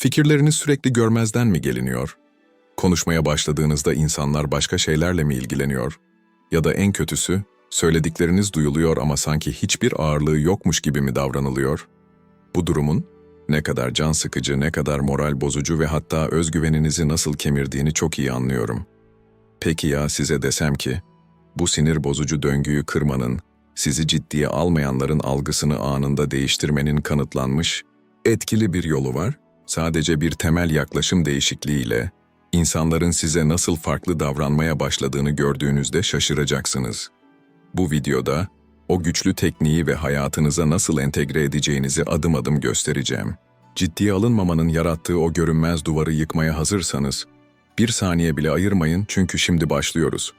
Fikirleriniz sürekli görmezden mi geliniyor? Konuşmaya başladığınızda insanlar başka şeylerle mi ilgileniyor? Ya da en kötüsü, söyledikleriniz duyuluyor ama sanki hiçbir ağırlığı yokmuş gibi mi davranılıyor? Bu durumun ne kadar can sıkıcı, ne kadar moral bozucu ve hatta özgüveninizi nasıl kemirdiğini çok iyi anlıyorum. Peki ya size desem ki, bu sinir bozucu döngüyü kırmanın, sizi ciddiye almayanların algısını anında değiştirmenin kanıtlanmış, etkili bir yolu var. Sadece bir temel yaklaşım değişikliğiyle, insanların size nasıl farklı davranmaya başladığını gördüğünüzde şaşıracaksınız. Bu videoda, o güçlü tekniği ve hayatınıza nasıl entegre edeceğinizi adım adım göstereceğim. Ciddiye alınmamanın yarattığı o görünmez duvarı yıkmaya hazırsanız, bir saniye bile ayırmayın çünkü şimdi başlıyoruz.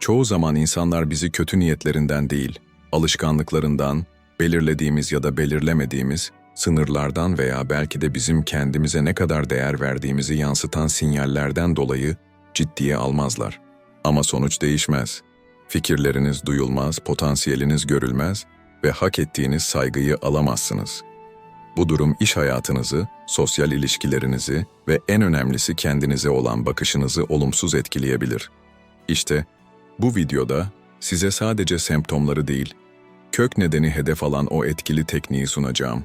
Çoğu zaman insanlar bizi kötü niyetlerinden değil, alışkanlıklarından, belirlediğimiz ya da belirlemediğimiz, sınırlardan veya belki de bizim kendimize ne kadar değer verdiğimizi yansıtan sinyallerden dolayı ciddiye almazlar. Ama sonuç değişmez. Fikirleriniz duyulmaz, potansiyeliniz görülmez ve hak ettiğiniz saygıyı alamazsınız. Bu durum iş hayatınızı, sosyal ilişkilerinizi ve en önemlisi kendinize olan bakışınızı olumsuz etkileyebilir. İşte bu videoda size sadece semptomları değil, kök nedeni hedef alan o etkili tekniği sunacağım.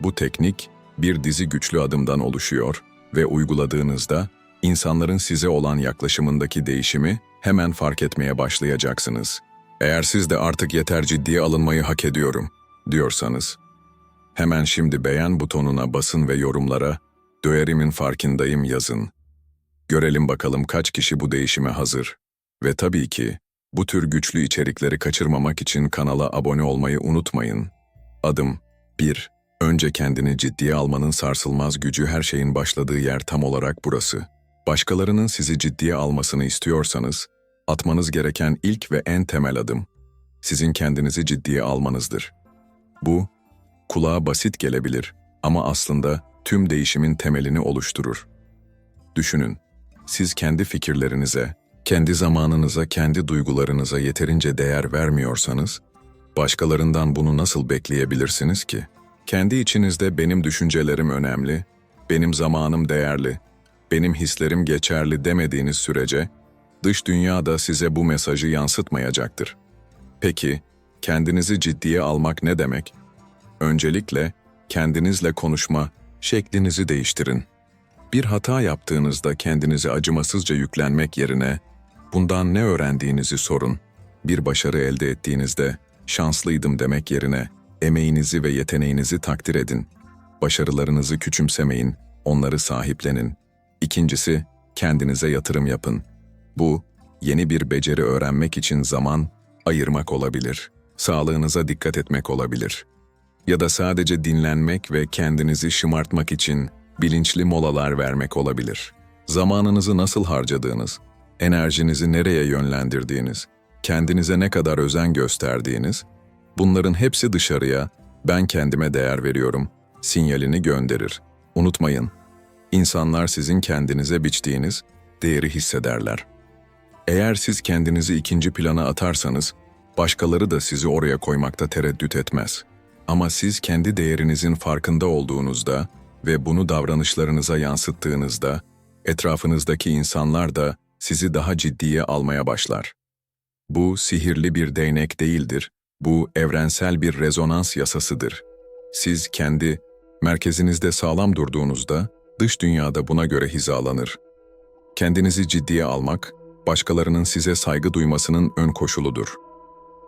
Bu teknik bir dizi güçlü adımdan oluşuyor ve uyguladığınızda insanların size olan yaklaşımındaki değişimi hemen fark etmeye başlayacaksınız. Eğer siz de artık yeter ciddiye alınmayı hak ediyorum diyorsanız, hemen şimdi beğen butonuna basın ve yorumlara "Döerimin farkındayım" yazın. Görelim bakalım kaç kişi bu değişime hazır. Ve tabii ki bu tür güçlü içerikleri kaçırmamak için kanala abone olmayı unutmayın. Adım 1. Önce kendini ciddiye almanın sarsılmaz gücü her şeyin başladığı yer tam olarak burası. Başkalarının sizi ciddiye almasını istiyorsanız, atmanız gereken ilk ve en temel adım, sizin kendinizi ciddiye almanızdır. Bu, kulağa basit gelebilir ama aslında tüm değişimin temelini oluşturur. Düşünün, siz kendi fikirlerinize, kendi zamanınıza, kendi duygularınıza yeterince değer vermiyorsanız, başkalarından bunu nasıl bekleyebilirsiniz ki? Kendi içinizde benim düşüncelerim önemli, benim zamanım değerli, benim hislerim geçerli demediğiniz sürece, dış dünya da size bu mesajı yansıtmayacaktır. Peki, kendinizi ciddiye almak ne demek? Öncelikle kendinizle konuşma şeklinizi değiştirin. Bir hata yaptığınızda kendinizi acımasızca yüklenmek yerine bundan ne öğrendiğinizi sorun. Bir başarı elde ettiğinizde şanslıydım demek yerine emeğinizi ve yeteneğinizi takdir edin. Başarılarınızı küçümsemeyin, onları sahiplenin. İkincisi, kendinize yatırım yapın. Bu, yeni bir beceri öğrenmek için zaman ayırmak olabilir. Sağlığınıza dikkat etmek olabilir. Ya da sadece dinlenmek ve kendinizi şımartmak için bilinçli molalar vermek olabilir. Zamanınızı nasıl harcadığınız, enerjinizi nereye yönlendirdiğiniz, kendinize ne kadar özen gösterdiğiniz, bunların hepsi dışarıya ben kendime değer veriyorum sinyalini gönderir. Unutmayın, insanlar sizin kendinize biçtiğiniz değeri hissederler. Eğer siz kendinizi ikinci plana atarsanız, başkaları da sizi oraya koymakta tereddüt etmez. Ama siz kendi değerinizin farkında olduğunuzda ve bunu davranışlarınıza yansıttığınızda, etrafınızdaki insanlar da sizi daha ciddiye almaya başlar. Bu sihirli bir değnek değildir, bu evrensel bir rezonans yasasıdır. Siz kendi merkezinizde sağlam durduğunuzda, dış dünyada buna göre hizalanır. Kendinizi ciddiye almak, başkalarının size saygı duymasının ön koşuludur.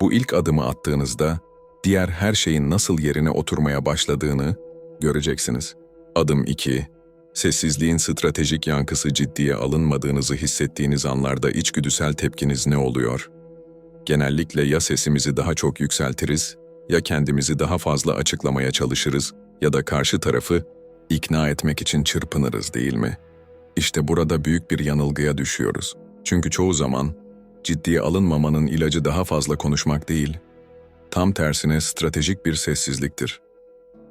Bu ilk adımı attığınızda, diğer her şeyin nasıl yerine oturmaya başladığını göreceksiniz. Adım 2. Sessizliğin stratejik yankısı ciddiye alınmadığınızı hissettiğiniz anlarda içgüdüsel tepkiniz ne oluyor? Genellikle ya sesimizi daha çok yükseltiriz, ya kendimizi daha fazla açıklamaya çalışırız ya da karşı tarafı ikna etmek için çırpınırız değil mi? İşte burada büyük bir yanılgıya düşüyoruz. Çünkü çoğu zaman ciddiye alınmamanın ilacı daha fazla konuşmak değil, tam tersine stratejik bir sessizliktir.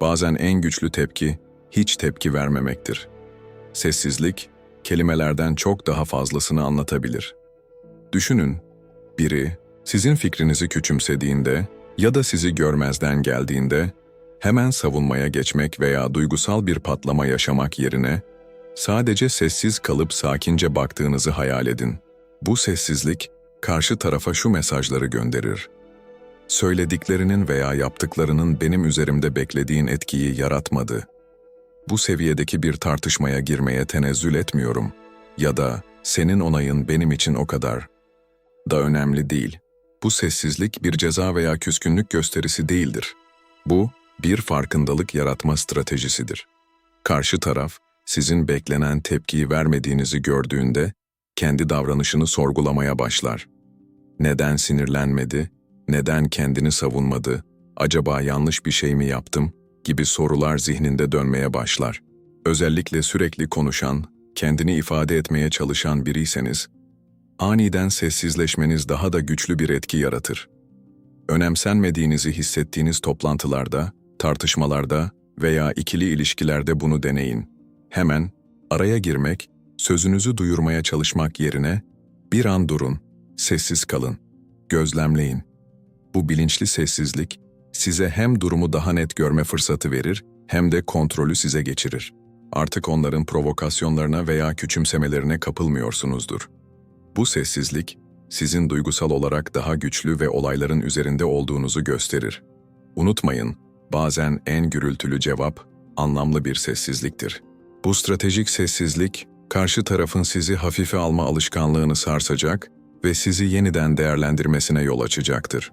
Bazen en güçlü tepki hiç tepki vermemektir. Sessizlik kelimelerden çok daha fazlasını anlatabilir. Düşünün, biri sizin fikrinizi küçümsediğinde ya da sizi görmezden geldiğinde Hemen savunmaya geçmek veya duygusal bir patlama yaşamak yerine sadece sessiz kalıp sakince baktığınızı hayal edin. Bu sessizlik karşı tarafa şu mesajları gönderir. Söylediklerinin veya yaptıklarının benim üzerimde beklediğin etkiyi yaratmadı. Bu seviyedeki bir tartışmaya girmeye tenezzül etmiyorum ya da senin onayın benim için o kadar da önemli değil. Bu sessizlik bir ceza veya küskünlük gösterisi değildir. Bu, bir farkındalık yaratma stratejisidir. Karşı taraf, sizin beklenen tepkiyi vermediğinizi gördüğünde, kendi davranışını sorgulamaya başlar. Neden sinirlenmedi? Neden kendini savunmadı? Acaba yanlış bir şey mi yaptım? gibi sorular zihninde dönmeye başlar. Özellikle sürekli konuşan, kendini ifade etmeye çalışan biriyseniz, aniden sessizleşmeniz daha da güçlü bir etki yaratır. Önemsenmediğinizi hissettiğiniz toplantılarda, tartışmalarda veya ikili ilişkilerde bunu deneyin. Hemen araya girmek, sözünüzü duyurmaya çalışmak yerine bir an durun, sessiz kalın, gözlemleyin. Bu bilinçli sessizlik size hem durumu daha net görme fırsatı verir hem de kontrolü size geçirir. Artık onların provokasyonlarına veya küçümsemelerine kapılmıyorsunuzdur. Bu sessizlik, sizin duygusal olarak daha güçlü ve olayların üzerinde olduğunuzu gösterir. Unutmayın, bazen en gürültülü cevap, anlamlı bir sessizliktir. Bu stratejik sessizlik, karşı tarafın sizi hafife alma alışkanlığını sarsacak ve sizi yeniden değerlendirmesine yol açacaktır.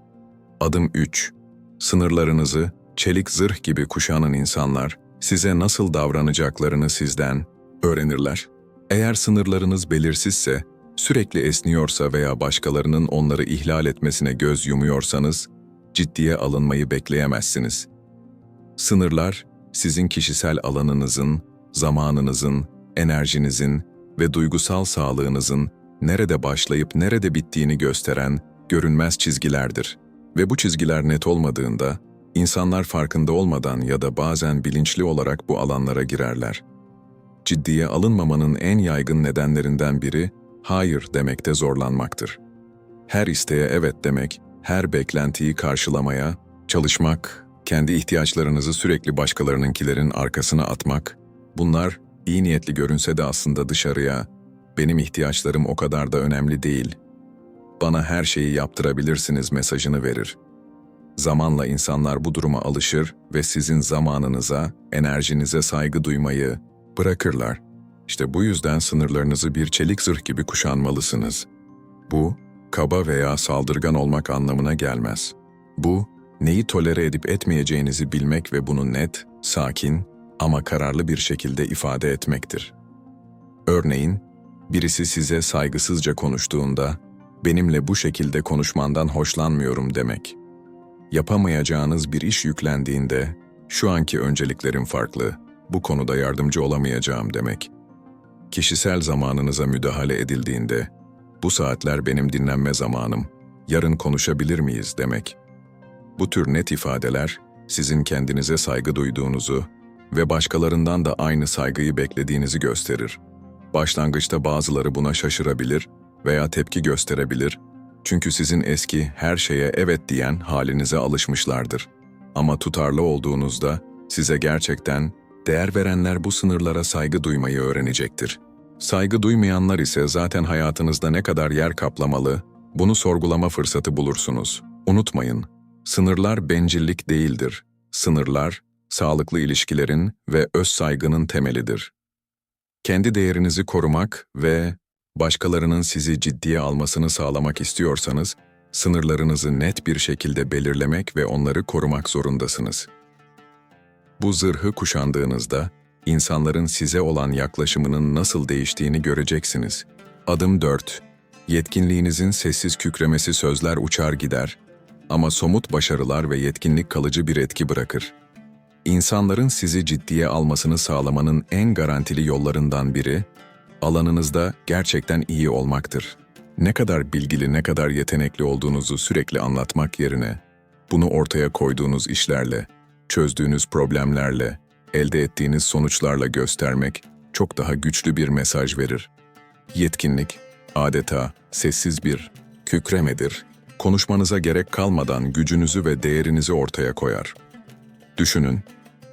Adım 3. Sınırlarınızı çelik zırh gibi kuşanan insanlar size nasıl davranacaklarını sizden öğrenirler. Eğer sınırlarınız belirsizse, sürekli esniyorsa veya başkalarının onları ihlal etmesine göz yumuyorsanız, ciddiye alınmayı bekleyemezsiniz. Sınırlar, sizin kişisel alanınızın, zamanınızın, enerjinizin ve duygusal sağlığınızın nerede başlayıp nerede bittiğini gösteren görünmez çizgilerdir. Ve bu çizgiler net olmadığında, insanlar farkında olmadan ya da bazen bilinçli olarak bu alanlara girerler. Ciddiye alınmamanın en yaygın nedenlerinden biri, hayır demekte zorlanmaktır. Her isteğe evet demek, her beklentiyi karşılamaya, çalışmak, kendi ihtiyaçlarınızı sürekli başkalarınınkilerin arkasına atmak, bunlar iyi niyetli görünse de aslında dışarıya, benim ihtiyaçlarım o kadar da önemli değil, bana her şeyi yaptırabilirsiniz mesajını verir. Zamanla insanlar bu duruma alışır ve sizin zamanınıza, enerjinize saygı duymayı bırakırlar. İşte bu yüzden sınırlarınızı bir çelik zırh gibi kuşanmalısınız. Bu, kaba veya saldırgan olmak anlamına gelmez. Bu, neyi tolere edip etmeyeceğinizi bilmek ve bunu net, sakin ama kararlı bir şekilde ifade etmektir. Örneğin, birisi size saygısızca konuştuğunda, benimle bu şekilde konuşmandan hoşlanmıyorum demek. Yapamayacağınız bir iş yüklendiğinde, şu anki önceliklerim farklı, bu konuda yardımcı olamayacağım demek. Kişisel zamanınıza müdahale edildiğinde, bu saatler benim dinlenme zamanım, yarın konuşabilir miyiz demek. Bu tür net ifadeler, sizin kendinize saygı duyduğunuzu ve başkalarından da aynı saygıyı beklediğinizi gösterir. Başlangıçta bazıları buna şaşırabilir veya tepki gösterebilir çünkü sizin eski her şeye evet diyen halinize alışmışlardır. Ama tutarlı olduğunuzda size gerçekten değer verenler bu sınırlara saygı duymayı öğrenecektir. Saygı duymayanlar ise zaten hayatınızda ne kadar yer kaplamalı, bunu sorgulama fırsatı bulursunuz. Unutmayın, sınırlar bencillik değildir. Sınırlar, sağlıklı ilişkilerin ve öz saygının temelidir. Kendi değerinizi korumak ve Başkalarının sizi ciddiye almasını sağlamak istiyorsanız, sınırlarınızı net bir şekilde belirlemek ve onları korumak zorundasınız. Bu zırhı kuşandığınızda, insanların size olan yaklaşımının nasıl değiştiğini göreceksiniz. Adım 4. Yetkinliğinizin sessiz kükremesi sözler uçar gider ama somut başarılar ve yetkinlik kalıcı bir etki bırakır. İnsanların sizi ciddiye almasını sağlamanın en garantili yollarından biri, alanınızda gerçekten iyi olmaktır. Ne kadar bilgili, ne kadar yetenekli olduğunuzu sürekli anlatmak yerine, bunu ortaya koyduğunuz işlerle, çözdüğünüz problemlerle, elde ettiğiniz sonuçlarla göstermek çok daha güçlü bir mesaj verir. Yetkinlik, adeta sessiz bir kükremedir. Konuşmanıza gerek kalmadan gücünüzü ve değerinizi ortaya koyar. Düşünün,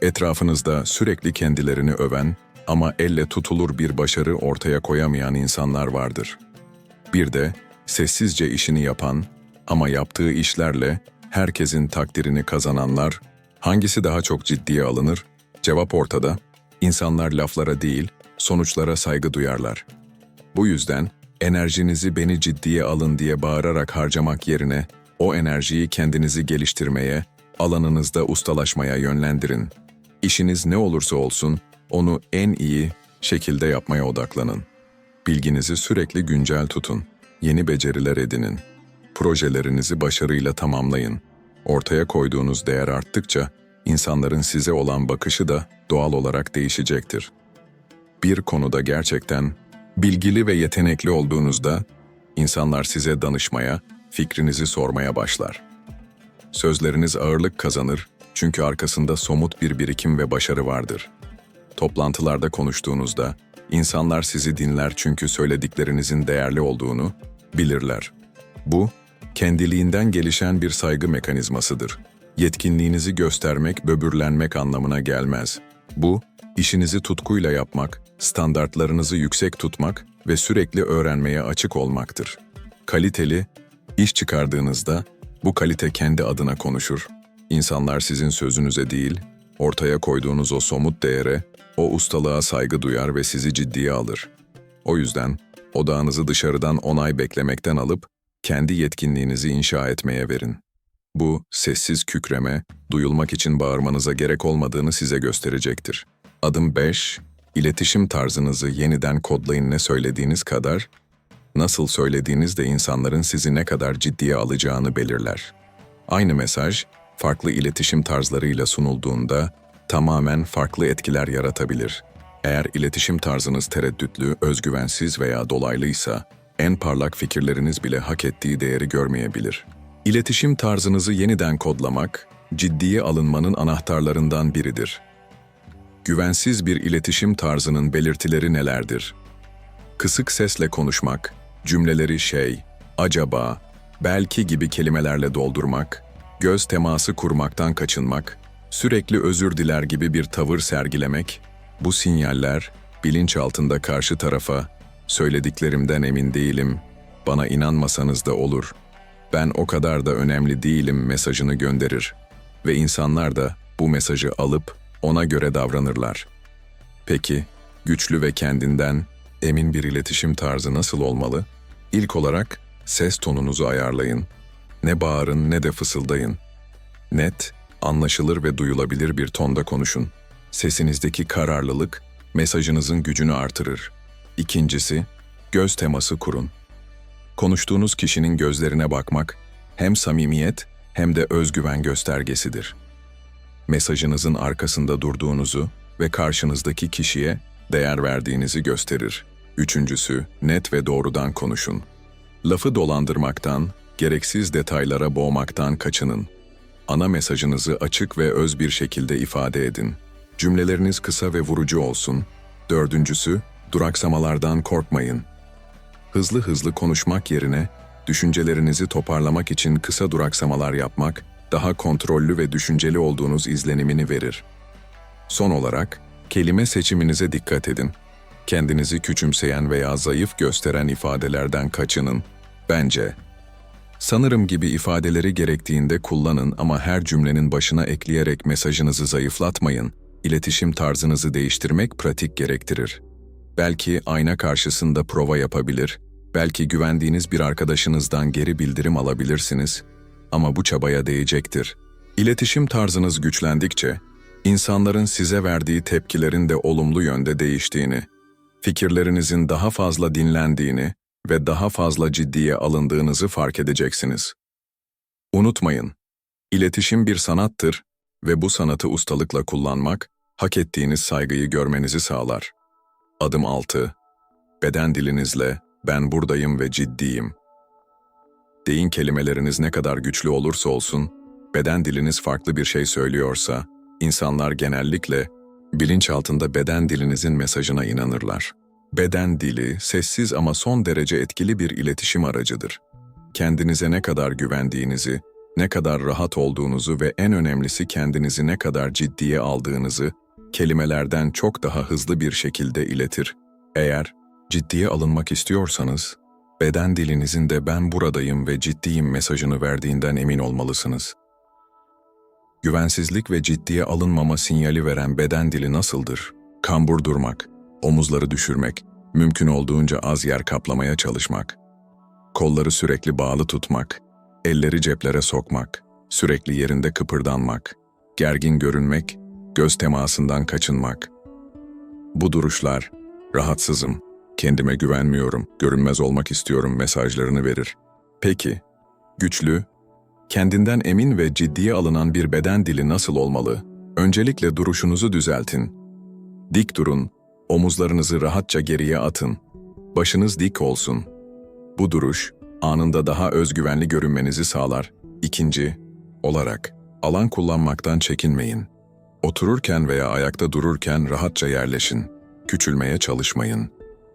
etrafınızda sürekli kendilerini öven ama elle tutulur bir başarı ortaya koyamayan insanlar vardır. Bir de sessizce işini yapan ama yaptığı işlerle herkesin takdirini kazananlar, hangisi daha çok ciddiye alınır? Cevap ortada. İnsanlar laflara değil, sonuçlara saygı duyarlar. Bu yüzden enerjinizi beni ciddiye alın diye bağırarak harcamak yerine o enerjiyi kendinizi geliştirmeye, alanınızda ustalaşmaya yönlendirin. İşiniz ne olursa olsun onu en iyi şekilde yapmaya odaklanın. Bilginizi sürekli güncel tutun. Yeni beceriler edinin. Projelerinizi başarıyla tamamlayın. Ortaya koyduğunuz değer arttıkça insanların size olan bakışı da doğal olarak değişecektir. Bir konuda gerçekten bilgili ve yetenekli olduğunuzda insanlar size danışmaya, fikrinizi sormaya başlar. Sözleriniz ağırlık kazanır çünkü arkasında somut bir birikim ve başarı vardır. Toplantılarda konuştuğunuzda insanlar sizi dinler çünkü söylediklerinizin değerli olduğunu bilirler. Bu, kendiliğinden gelişen bir saygı mekanizmasıdır. Yetkinliğinizi göstermek, böbürlenmek anlamına gelmez. Bu, işinizi tutkuyla yapmak, standartlarınızı yüksek tutmak ve sürekli öğrenmeye açık olmaktır. Kaliteli, iş çıkardığınızda bu kalite kendi adına konuşur. İnsanlar sizin sözünüze değil, ortaya koyduğunuz o somut değere, o ustalığa saygı duyar ve sizi ciddiye alır. O yüzden odağınızı dışarıdan onay beklemekten alıp kendi yetkinliğinizi inşa etmeye verin. Bu sessiz kükreme, duyulmak için bağırmanıza gerek olmadığını size gösterecektir. Adım 5. İletişim tarzınızı yeniden kodlayın ne söylediğiniz kadar, nasıl söylediğiniz de insanların sizi ne kadar ciddiye alacağını belirler. Aynı mesaj, farklı iletişim tarzlarıyla sunulduğunda tamamen farklı etkiler yaratabilir. Eğer iletişim tarzınız tereddütlü, özgüvensiz veya dolaylıysa, en parlak fikirleriniz bile hak ettiği değeri görmeyebilir. İletişim tarzınızı yeniden kodlamak, ciddiye alınmanın anahtarlarından biridir. Güvensiz bir iletişim tarzının belirtileri nelerdir? Kısık sesle konuşmak, cümleleri şey, acaba, belki gibi kelimelerle doldurmak, göz teması kurmaktan kaçınmak, sürekli özür diler gibi bir tavır sergilemek, bu sinyaller bilinç altında karşı tarafa söylediklerimden emin değilim, bana inanmasanız da olur, ben o kadar da önemli değilim mesajını gönderir ve insanlar da bu mesajı alıp ona göre davranırlar. Peki, güçlü ve kendinden emin bir iletişim tarzı nasıl olmalı? İlk olarak ses tonunuzu ayarlayın. Ne bağırın ne de fısıldayın. Net, anlaşılır ve duyulabilir bir tonda konuşun. Sesinizdeki kararlılık mesajınızın gücünü artırır. İkincisi, göz teması kurun. Konuştuğunuz kişinin gözlerine bakmak hem samimiyet hem de özgüven göstergesidir. Mesajınızın arkasında durduğunuzu ve karşınızdaki kişiye değer verdiğinizi gösterir. Üçüncüsü, net ve doğrudan konuşun. Lafı dolandırmaktan, gereksiz detaylara boğmaktan kaçının. Ana mesajınızı açık ve öz bir şekilde ifade edin. Cümleleriniz kısa ve vurucu olsun. Dördüncüsü, duraksamalardan korkmayın. Hızlı hızlı konuşmak yerine, düşüncelerinizi toparlamak için kısa duraksamalar yapmak, daha kontrollü ve düşünceli olduğunuz izlenimini verir. Son olarak, kelime seçiminize dikkat edin. Kendinizi küçümseyen veya zayıf gösteren ifadelerden kaçının. Bence, sanırım gibi ifadeleri gerektiğinde kullanın ama her cümlenin başına ekleyerek mesajınızı zayıflatmayın. İletişim tarzınızı değiştirmek pratik gerektirir. Belki ayna karşısında prova yapabilir, belki güvendiğiniz bir arkadaşınızdan geri bildirim alabilirsiniz ama bu çabaya değecektir. İletişim tarzınız güçlendikçe, insanların size verdiği tepkilerin de olumlu yönde değiştiğini, fikirlerinizin daha fazla dinlendiğini ve daha fazla ciddiye alındığınızı fark edeceksiniz. Unutmayın, iletişim bir sanattır ve bu sanatı ustalıkla kullanmak, hak ettiğiniz saygıyı görmenizi sağlar. Adım 6. Beden dilinizle ben buradayım ve ciddiyim. Deyin kelimeleriniz ne kadar güçlü olursa olsun, beden diliniz farklı bir şey söylüyorsa, insanlar genellikle bilinç altında beden dilinizin mesajına inanırlar. Beden dili, sessiz ama son derece etkili bir iletişim aracıdır. Kendinize ne kadar güvendiğinizi, ne kadar rahat olduğunuzu ve en önemlisi kendinizi ne kadar ciddiye aldığınızı kelimelerden çok daha hızlı bir şekilde iletir. Eğer ciddiye alınmak istiyorsanız, beden dilinizin de ben buradayım ve ciddiyim mesajını verdiğinden emin olmalısınız. Güvensizlik ve ciddiye alınmama sinyali veren beden dili nasıldır? Kambur durmak, omuzları düşürmek, mümkün olduğunca az yer kaplamaya çalışmak, kolları sürekli bağlı tutmak, elleri ceplere sokmak, sürekli yerinde kıpırdanmak, gergin görünmek, göz temasından kaçınmak. Bu duruşlar, rahatsızım, kendime güvenmiyorum, görünmez olmak istiyorum mesajlarını verir. Peki, güçlü, kendinden emin ve ciddiye alınan bir beden dili nasıl olmalı? Öncelikle duruşunuzu düzeltin. Dik durun, omuzlarınızı rahatça geriye atın. Başınız dik olsun. Bu duruş, anında daha özgüvenli görünmenizi sağlar. İkinci, olarak, alan kullanmaktan çekinmeyin. Otururken veya ayakta dururken rahatça yerleşin. Küçülmeye çalışmayın.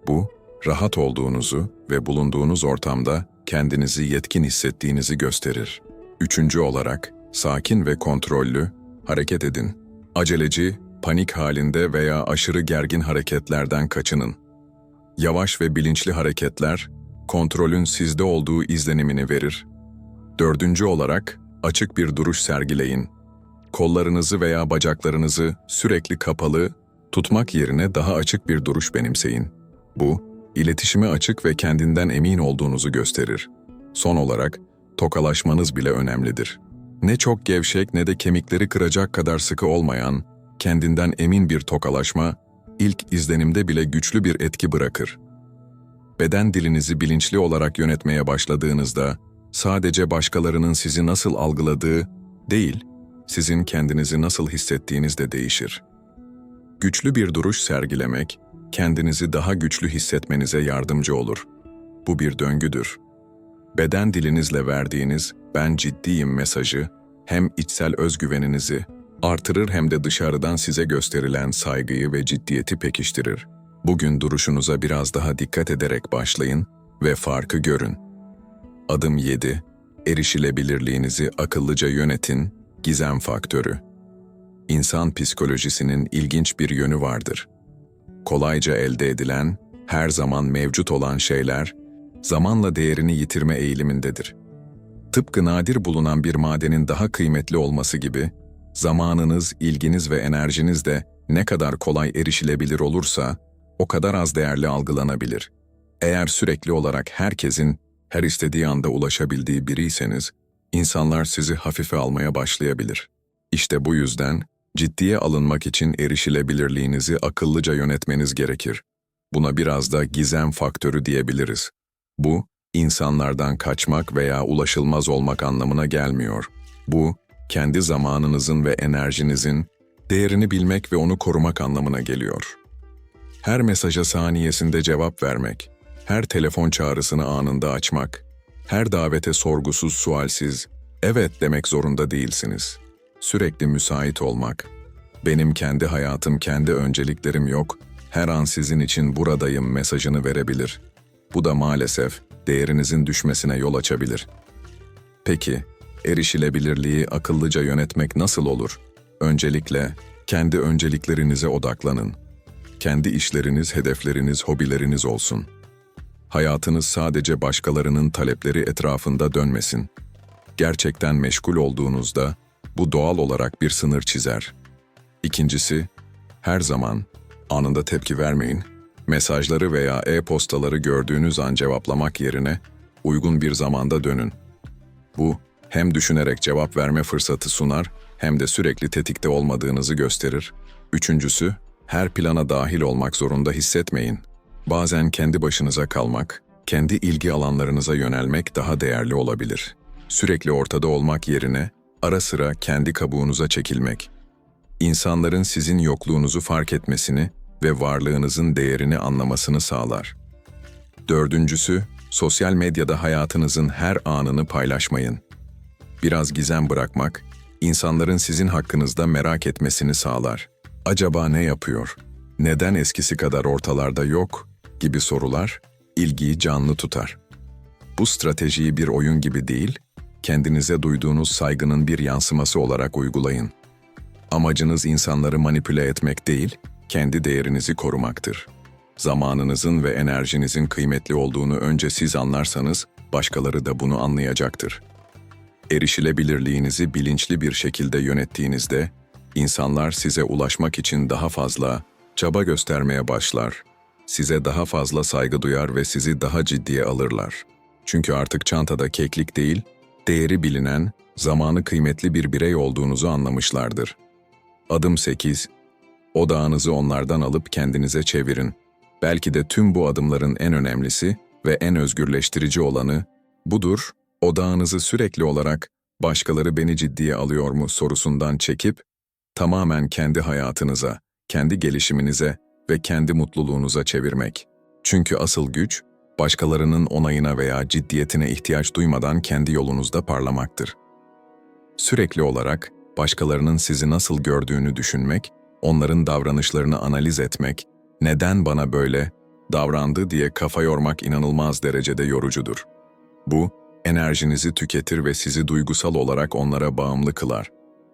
Bu, rahat olduğunuzu ve bulunduğunuz ortamda kendinizi yetkin hissettiğinizi gösterir. Üçüncü olarak, sakin ve kontrollü hareket edin. Aceleci, panik halinde veya aşırı gergin hareketlerden kaçının. Yavaş ve bilinçli hareketler, kontrolün sizde olduğu izlenimini verir. Dördüncü olarak, açık bir duruş sergileyin. Kollarınızı veya bacaklarınızı sürekli kapalı, tutmak yerine daha açık bir duruş benimseyin. Bu, iletişime açık ve kendinden emin olduğunuzu gösterir. Son olarak, tokalaşmanız bile önemlidir. Ne çok gevşek ne de kemikleri kıracak kadar sıkı olmayan, kendinden emin bir tokalaşma, ilk izlenimde bile güçlü bir etki bırakır. Beden dilinizi bilinçli olarak yönetmeye başladığınızda, sadece başkalarının sizi nasıl algıladığı değil, sizin kendinizi nasıl hissettiğiniz de değişir. Güçlü bir duruş sergilemek, kendinizi daha güçlü hissetmenize yardımcı olur. Bu bir döngüdür. Beden dilinizle verdiğiniz ben ciddiyim mesajı hem içsel özgüveninizi artırır hem de dışarıdan size gösterilen saygıyı ve ciddiyeti pekiştirir. Bugün duruşunuza biraz daha dikkat ederek başlayın ve farkı görün. Adım 7. Erişilebilirliğinizi akıllıca yönetin, gizem faktörü. İnsan psikolojisinin ilginç bir yönü vardır. Kolayca elde edilen, her zaman mevcut olan şeyler, zamanla değerini yitirme eğilimindedir. Tıpkı nadir bulunan bir madenin daha kıymetli olması gibi, zamanınız, ilginiz ve enerjiniz de ne kadar kolay erişilebilir olursa, o kadar az değerli algılanabilir. Eğer sürekli olarak herkesin her istediği anda ulaşabildiği biriyseniz, insanlar sizi hafife almaya başlayabilir. İşte bu yüzden ciddiye alınmak için erişilebilirliğinizi akıllıca yönetmeniz gerekir. Buna biraz da gizem faktörü diyebiliriz. Bu, insanlardan kaçmak veya ulaşılmaz olmak anlamına gelmiyor. Bu, kendi zamanınızın ve enerjinizin değerini bilmek ve onu korumak anlamına geliyor. Her mesaja saniyesinde cevap vermek, her telefon çağrısını anında açmak, her davete sorgusuz sualsiz evet demek zorunda değilsiniz. Sürekli müsait olmak. Benim kendi hayatım, kendi önceliklerim yok. Her an sizin için buradayım mesajını verebilir. Bu da maalesef değerinizin düşmesine yol açabilir. Peki, erişilebilirliği akıllıca yönetmek nasıl olur? Öncelikle kendi önceliklerinize odaklanın. Kendi işleriniz, hedefleriniz, hobileriniz olsun. Hayatınız sadece başkalarının talepleri etrafında dönmesin. Gerçekten meşgul olduğunuzda bu doğal olarak bir sınır çizer. İkincisi, her zaman anında tepki vermeyin. Mesajları veya e-postaları gördüğünüz an cevaplamak yerine uygun bir zamanda dönün. Bu hem düşünerek cevap verme fırsatı sunar hem de sürekli tetikte olmadığınızı gösterir. Üçüncüsü, her plana dahil olmak zorunda hissetmeyin. Bazen kendi başınıza kalmak, kendi ilgi alanlarınıza yönelmek daha değerli olabilir. Sürekli ortada olmak yerine ara sıra kendi kabuğunuza çekilmek. İnsanların sizin yokluğunuzu fark etmesini ve varlığınızın değerini anlamasını sağlar. Dördüncüsü, sosyal medyada hayatınızın her anını paylaşmayın. Biraz gizem bırakmak, insanların sizin hakkınızda merak etmesini sağlar. Acaba ne yapıyor? Neden eskisi kadar ortalarda yok? Gibi sorular ilgiyi canlı tutar. Bu stratejiyi bir oyun gibi değil, kendinize duyduğunuz saygının bir yansıması olarak uygulayın. Amacınız insanları manipüle etmek değil, kendi değerinizi korumaktır. Zamanınızın ve enerjinizin kıymetli olduğunu önce siz anlarsanız, başkaları da bunu anlayacaktır. Erişilebilirliğinizi bilinçli bir şekilde yönettiğinizde, insanlar size ulaşmak için daha fazla çaba göstermeye başlar. Size daha fazla saygı duyar ve sizi daha ciddiye alırlar. Çünkü artık çantada keklik değil, değeri bilinen, zamanı kıymetli bir birey olduğunuzu anlamışlardır. Adım 8. Odağınızı onlardan alıp kendinize çevirin. Belki de tüm bu adımların en önemlisi ve en özgürleştirici olanı budur. Odağınızı sürekli olarak başkaları beni ciddiye alıyor mu sorusundan çekip tamamen kendi hayatınıza, kendi gelişiminize ve kendi mutluluğunuza çevirmek. Çünkü asıl güç başkalarının onayına veya ciddiyetine ihtiyaç duymadan kendi yolunuzda parlamaktır. Sürekli olarak başkalarının sizi nasıl gördüğünü düşünmek, onların davranışlarını analiz etmek, neden bana böyle davrandı diye kafa yormak inanılmaz derecede yorucudur. Bu, enerjinizi tüketir ve sizi duygusal olarak onlara bağımlı kılar.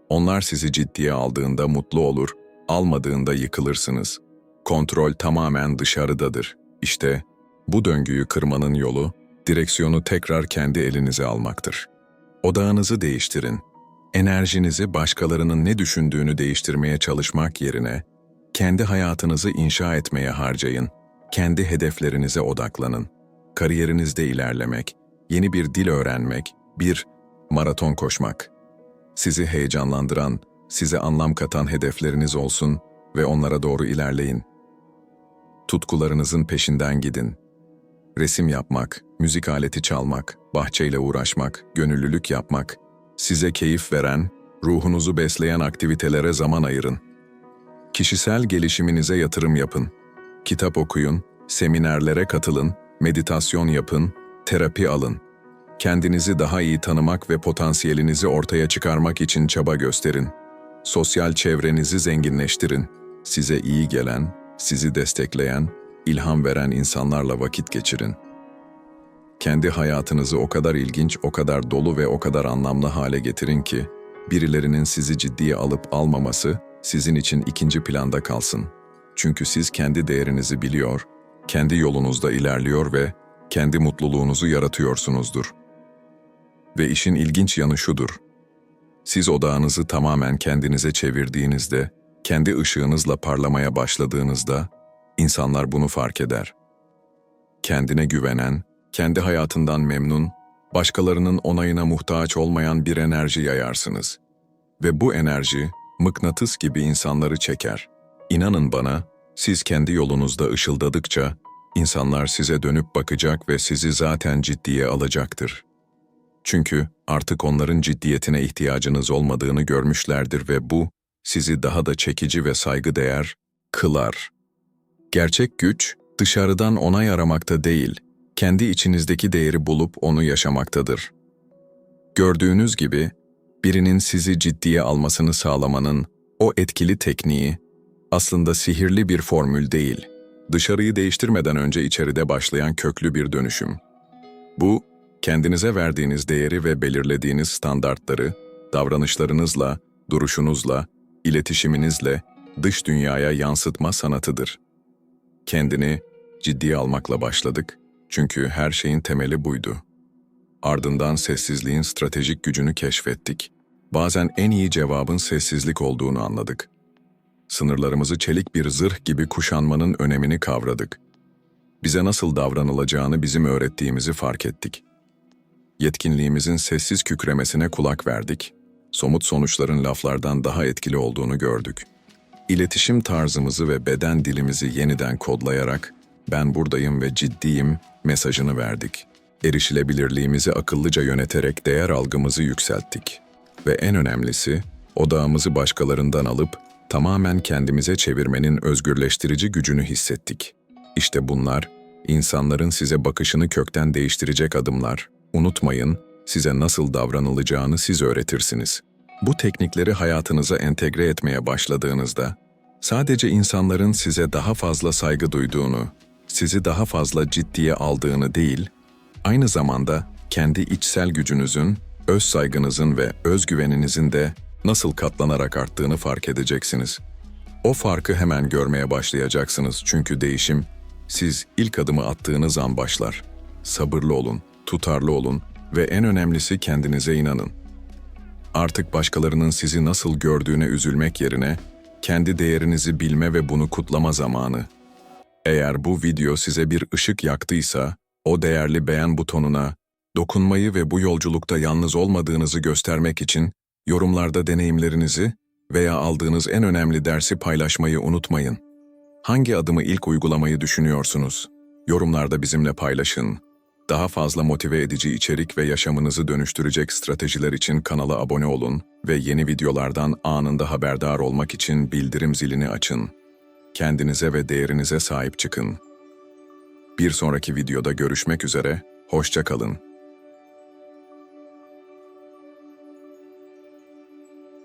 Onlar sizi ciddiye aldığında mutlu olur, almadığında yıkılırsınız. Kontrol tamamen dışarıdadır. İşte bu döngüyü kırmanın yolu, direksiyonu tekrar kendi elinize almaktır. Odağınızı değiştirin. Enerjinizi başkalarının ne düşündüğünü değiştirmeye çalışmak yerine, kendi hayatınızı inşa etmeye harcayın. Kendi hedeflerinize odaklanın. Kariyerinizde ilerlemek, yeni bir dil öğrenmek, bir maraton koşmak. Sizi heyecanlandıran, size anlam katan hedefleriniz olsun ve onlara doğru ilerleyin. Tutkularınızın peşinden gidin. Resim yapmak, müzik aleti çalmak, bahçeyle uğraşmak, gönüllülük yapmak, size keyif veren, ruhunuzu besleyen aktivitelere zaman ayırın. Kişisel gelişiminize yatırım yapın. Kitap okuyun, seminerlere katılın, meditasyon yapın, terapi alın. Kendinizi daha iyi tanımak ve potansiyelinizi ortaya çıkarmak için çaba gösterin. Sosyal çevrenizi zenginleştirin. Size iyi gelen, sizi destekleyen, ilham veren insanlarla vakit geçirin. Kendi hayatınızı o kadar ilginç, o kadar dolu ve o kadar anlamlı hale getirin ki, birilerinin sizi ciddiye alıp almaması sizin için ikinci planda kalsın. Çünkü siz kendi değerinizi biliyor, kendi yolunuzda ilerliyor ve kendi mutluluğunuzu yaratıyorsunuzdur. Ve işin ilginç yanı şudur. Siz odağınızı tamamen kendinize çevirdiğinizde, kendi ışığınızla parlamaya başladığınızda, insanlar bunu fark eder. Kendine güvenen, kendi hayatından memnun, başkalarının onayına muhtaç olmayan bir enerji yayarsınız. Ve bu enerji, mıknatıs gibi insanları çeker. İnanın bana, siz kendi yolunuzda ışıldadıkça, insanlar size dönüp bakacak ve sizi zaten ciddiye alacaktır. Çünkü artık onların ciddiyetine ihtiyacınız olmadığını görmüşlerdir ve bu, sizi daha da çekici ve saygıdeğer kılar. Gerçek güç, dışarıdan onay aramakta değil, kendi içinizdeki değeri bulup onu yaşamaktadır. Gördüğünüz gibi, birinin sizi ciddiye almasını sağlamanın o etkili tekniği aslında sihirli bir formül değil, dışarıyı değiştirmeden önce içeride başlayan köklü bir dönüşüm. Bu, kendinize verdiğiniz değeri ve belirlediğiniz standartları davranışlarınızla, duruşunuzla, iletişiminizle dış dünyaya yansıtma sanatıdır. Kendini ciddiye almakla başladık çünkü her şeyin temeli buydu. Ardından sessizliğin stratejik gücünü keşfettik. Bazen en iyi cevabın sessizlik olduğunu anladık. Sınırlarımızı çelik bir zırh gibi kuşanmanın önemini kavradık. Bize nasıl davranılacağını bizim öğrettiğimizi fark ettik. Yetkinliğimizin sessiz kükremesine kulak verdik. Somut sonuçların laflardan daha etkili olduğunu gördük. İletişim tarzımızı ve beden dilimizi yeniden kodlayarak ben buradayım ve ciddiyim mesajını verdik. Erişilebilirliğimizi akıllıca yöneterek değer algımızı yükselttik. Ve en önemlisi, odağımızı başkalarından alıp tamamen kendimize çevirmenin özgürleştirici gücünü hissettik. İşte bunlar, insanların size bakışını kökten değiştirecek adımlar. Unutmayın, size nasıl davranılacağını siz öğretirsiniz. Bu teknikleri hayatınıza entegre etmeye başladığınızda, sadece insanların size daha fazla saygı duyduğunu, sizi daha fazla ciddiye aldığını değil, aynı zamanda kendi içsel gücünüzün, öz saygınızın ve özgüveninizin de nasıl katlanarak arttığını fark edeceksiniz. O farkı hemen görmeye başlayacaksınız çünkü değişim siz ilk adımı attığınız an başlar. Sabırlı olun, tutarlı olun ve en önemlisi kendinize inanın. Artık başkalarının sizi nasıl gördüğüne üzülmek yerine kendi değerinizi bilme ve bunu kutlama zamanı. Eğer bu video size bir ışık yaktıysa, o değerli beğen butonuna dokunmayı ve bu yolculukta yalnız olmadığınızı göstermek için yorumlarda deneyimlerinizi veya aldığınız en önemli dersi paylaşmayı unutmayın. Hangi adımı ilk uygulamayı düşünüyorsunuz? Yorumlarda bizimle paylaşın. Daha fazla motive edici içerik ve yaşamınızı dönüştürecek stratejiler için kanala abone olun ve yeni videolardan anında haberdar olmak için bildirim zilini açın. Kendinize ve değerinize sahip çıkın. Bir sonraki videoda görüşmek üzere, hoşça kalın.